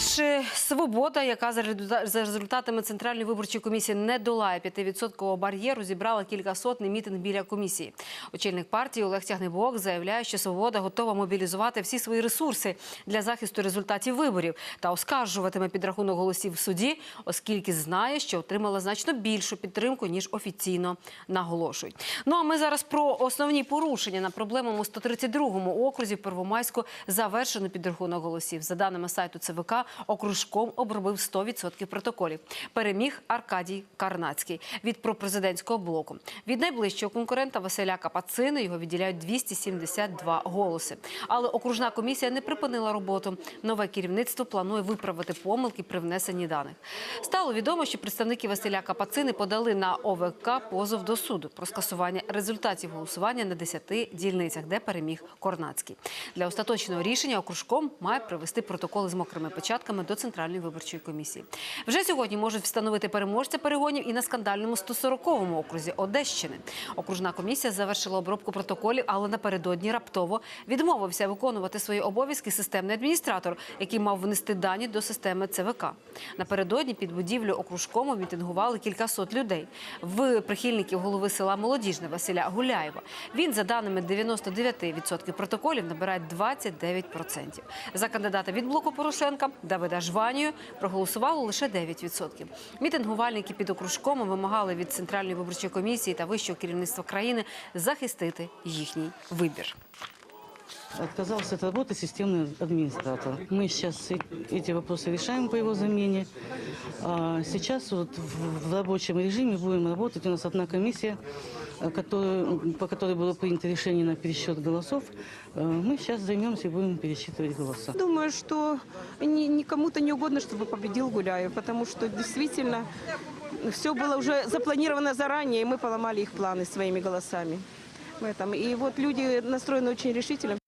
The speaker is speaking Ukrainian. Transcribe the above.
ж е, свобода, яка за результатами центральної виборчої комісії не долає 5% бар'єру, зібрала кількасотний мітинг біля комісії. Очільник партії Олег Тягнебок заявляє, що свобода готова мобілізувати всі свої ресурси для захисту результатів виборів та оскаржуватиме підрахунок голосів в суді, оскільки знає, що отримала значно більшу підтримку ніж офіційно наголошують. Ну а ми зараз про основні порушення на проблемному 132-му окрузі Первомайську завершено підрахунок голосів. За даними сайту ЦВК, окружком обробив 100% протоколів. Переміг Аркадій Карнацький від пропрезидентського блоку. Від найближчого конкурента Василя Капацини його відділяють 272 голоси. Але окружна комісія не припинила роботу. Нове керівництво планує виправити помилки при внесенні даних. Стало відомо, що представники Василя Капацини подали на ОВК позов до суду про скасування результатів голосування на 10 дільницях, де переміг Корнацький. Для остаточного рішення окружком має привести протоколи з мокрими печатками до Центральної виборчої комісії. Вже сьогодні можуть встановити переможця перегонів і на скандальному 140-му окрузі Одещини. Окружна комісія завершила обробку протоколів, але напередодні раптово відмовився виконувати свої обов'язки системний адміністратор, який мав внести дані до системи ЦВК. Напередодні під будівлю окружкому мітингували кількасот людей. В прихильників голови села Молодіжне Василя Гуляєва. Він, за даними 99% протоколів, набирає 29%. За кандидата від блоку Порошенка Давида Жванію проголосувало лише 9%. Мітингувальники під окружком вимагали від Центральної виборчої комісії та вищого керівництва країни захистити їхній вибір. Отказался от работы системный администратор. Мы сейчас эти вопросы решаем по его замене. А сейчас вот в рабочем режиме будем работать. У нас одна комиссия, э, по которой было принято решение на пересчет голосов. Э, Мы сейчас займемся и будем пересчитывать голоса. Думаю, что ни- никому-то не угодно, чтобы победил Гуляев, потому что действительно все было уже запланировано заранее, и мы поломали их планы своими голосами. В этом. И вот люди настроены очень решительно.